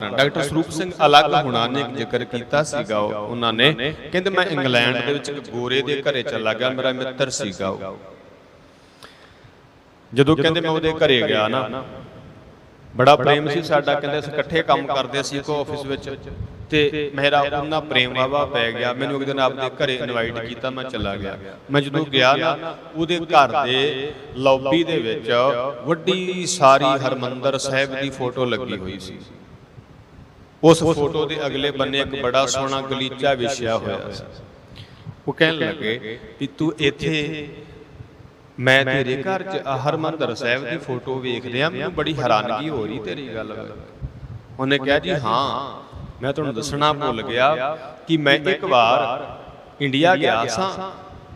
Doctor Sarup Singh ਅਲੱਗ ਹੁਣਾ ਨੇ ਜ਼ਿਕਰ ਕੀਤਾ ਸੀਗਾ। ਉਹ- ਉਹਨਾਂ ਨੇ ਕਹਿੰਦੇ ਮੈਂ ਇੰਗਲੈਂਡ ਦੇ ਵਿੱਚ ਇੱਕ ਗੋਰੇ ਦੇ ਘਰੇ ਚਲਾ ਗਿਆ ਮੇਰਾ ਮਿੱਤਰ ਸੀਗਾ ਉਹ। ਜਦੋਂ ਕਹਿੰਦੇ ਮੈਂ ਉਹਦੇ ਘਰੇ ਗਿਆ ਨਾ ਬੜਾ ਪ੍ਰੇਮ ਸੀ ਸਾਡਾ ਕਹਿੰਦੇ ਅਸੀਂ ਇਕੱਠੇ ਕੰਮ ਕਰਦੇ ਸੀ ਇੱਕ ਆਫਿਸ ਵਿੱਚ। ਤੇ ਮੇਰਾ ਉਹਨਾਂ ਪ੍ਰੇਮ ਵਾਵਾ ਪੈ ਗਿਆ। ਮੈਨੂੰ ਇੱਕ ਦਿਨ ਆਪਦੇ ਘਰੇ ਇਨਵਾਈਟ ਕੀਤਾ ਮੈਂ ਚਲਾ ਗਿਆ। ਮੈਂ ਜਦੋਂ ਗਿਆ ਨਾ ਉਹਦੇ ਘਰ ਦੇ ਲੌਬੀ ਦੇ ਵਿੱਚ ਵੱਡੀ ਸਾਰੀ ਹਰਮੰਦਰ ਸਾਹਿਬ ਦੀ ਫੋਟੋ ਲੱਗੀ ਹੋਈ ਸੀ ਉਸ ਫੋਟੋ ਦੇ ਅਗਲੇ ਬੰਨੇ ਇੱਕ ਬੜਾ ਸੋਹਣਾ ਗਲੀਚਾ ਵਿਛਿਆ ਹੋਇਆ ਸੀ। ਉਹ ਕਹਿਣ ਲੱਗੇ ਕਿ ਤੂੰ ਇੱਥੇ, ਮੈਂ ਤੇਰੇ ਘਰ 'ਚ ਹਰਮੰਦਰ ਸਾਹਿਬ ਦੀ ਫੋਟੋ ਵੇਖ ਰਿਹਾ, ਮੈਨੂੰ ਬੜੀ ਹੈਰਾਨਗੀ ਹੋ ਰਹੀ ਤੇਰੀ ਗੱਲ। ਉਹਨੇ ਕਿਹਾ ਜੀ, ਹਾਂ, ਮੈਂ ਤੁਹਾਨੂੰ ਦੱਸਣਾ ਭੁੱਲ ਗਿਆ ਕਿ ਮੈਂ ਇੱਕ ਵਾਰ ਇੰਡੀਆ ਗਿਆ ਸਾਂ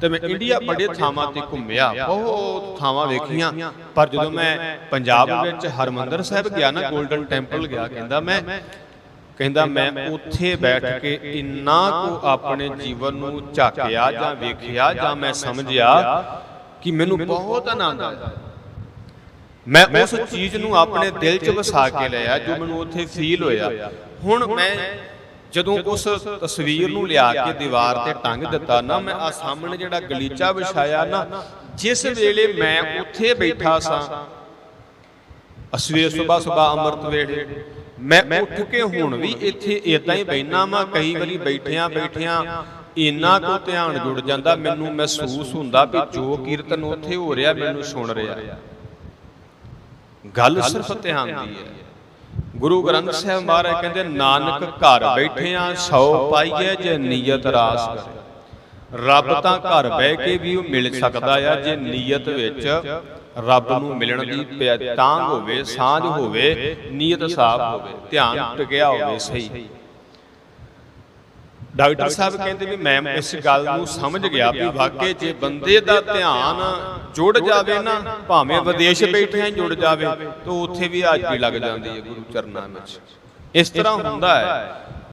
ਤੇ ਮੈਂ ਇੰਡੀਆ ਬੜੇ ਥਾਵਾਂ ਤੇ ਘੁੰਮਿਆ, ਬਹੁਤ ਥਾਵਾਂ ਵੇਖੀਆਂ। ਪਰ ਜਦੋਂ ਮੈਂ ਪੰਜਾਬ ਵਿੱਚ ਹਰਮੰਦਰ ਸਾਹਿਬ ਗਿਆ ਨਾ 골ਡਨ ਟੈਂਪਲ ਗਿਆ, ਕਹਿੰਦਾ ਮੈਂ ਕਹਿੰਦਾ ਮੈਂ ਉੱਥੇ ਬੈਠ ਕੇ ਇੰਨਾ ਕੁ ਆਪਣੇ ਜੀਵਨ ਨੂੰ ਝਾਕਿਆ ਜਾਂ ਵੇਖਿਆ ਜਾਂ ਮੈਂ ਸਮਝਿਆ ਕਿ ਮੈਨੂੰ ਬਹੁਤ ਆਨੰਦ ਆਇਆ। ਮੈਂ ਉਸ ਚੀਜ਼ ਨੂੰ ਆਪਣੇ ਦਿਲ 'ਚ ਵਸਾ ਕੇ ਲਿਆ ਜੋ ਮੈਨੂੰ ਉੱਥੇ ਫੀਲ ਹੋਇਆ। ਹੁਣ ਮੈਂ ਜਦੋਂ ਉਸ ਤਸਵੀਰ ਨੂੰ ਲਿਆ ਕੇ ਦੀਵਾਰ ਤੇ ਟੰਗ ਦਿੱਤਾ ਨਾ ਮੈਂ ਆ ਸਾਹਮਣੇ ਜਿਹੜਾ ਗਲੀਚਾ ਵਿਛਾਇਆ ਨਾ ਜਿਸ ਵੇਲੇ ਮੈਂ ਉੱਥੇ ਬੈਠਾ ਸਾਂ ਅਸਵੇ ਸਵੇਰ ਸਵੇਰ ਅੰਮ੍ਰਿਤ ਵੇਲੇ ਮੈਂ ਉੱਠ ਕੇ ਹੁਣ ਵੀ ਇੱਥੇ ਇਦਾਂ ਹੀ ਬੈਠਾ ਮੈਂ ਕਈ ਵਾਰੀ ਬੈਠਿਆਂ ਬੈਠਿਆਂ ਇੰਨਾ ਕੋ ਧਿਆਨ ਜੁੜ ਜਾਂਦਾ ਮੈਨੂੰ ਮਹਿਸੂਸ ਹੁੰਦਾ ਵੀ ਜੋ ਕੀਰਤਨ ਉੱਥੇ ਹੋ ਰਿਹਾ ਮੈਨੂੰ ਸੁਣ ਰਿਹਾ। ਗੱਲ ਸਿਰਫ ਧਿਆਨ ਦੀ ਹੈ। ਗੁਰੂ ਗ੍ਰੰਥ ਸਾਹਿਬ ਮਹਾਰਾਜ ਕਹਿੰਦੇ ਨਾਨਕ ਘਰ ਬੈਠਿਆਂ ਸੌ ਪਾਈਏ ਜੇ ਨੀਅਤ ਰਾਸ ਕਰੇ। ਰੱਬ ਤਾਂ ਘਰ ਬਹਿ ਕੇ ਵੀ ਉਹ ਮਿਲ ਸਕਦਾ ਆ, ਜੇ ਨੀਅਤ ਵਿੱਚ ਰੱਬ ਨੂੰ ਮਿਲਣ ਦੀ ਪਿਆ- ਹੋਵੇ, ਸਾਂਝ ਹੋਵੇ, ਨੀਅਤ ਸਾਫ਼ ਹੋਵੇ, ਧਿਆਨ ਟਿਕਿਆ ਹੋਵੇ ਸਹੀ। ਡਾਕਟਰ ਸਾਹਿਬ ਕਹਿੰਦੇ ਵੀ ਮੈਂ ਇਸ ਗੱਲ ਨੂੰ ਸਮਝ ਗਿਆ ਵੀ ਵਾਕਈ ਜੇ ਬੰਦੇ ਦਾ ਧਿਆਨ ਜੁੜ ਜਾਵੇ ਨਾ, ਭਾਵੇਂ ਵਿਦੇਸ਼ ਬੈਠਿਆਂ ਹੀ ਜੁੜ ਜਾਵੇ, ਤਾਂ ਉੱਥੇ ਵੀ ਹਾਜ਼ਰੀ ਲੱਗ ਜਾਂਦੀ ਹੈ ਗੁਰੂ ਚਰਨਾਂ ਵਿੱਚ। ਇਸ ਤਰ੍ਹਾਂ ਹੁੰਦਾ ਹੈ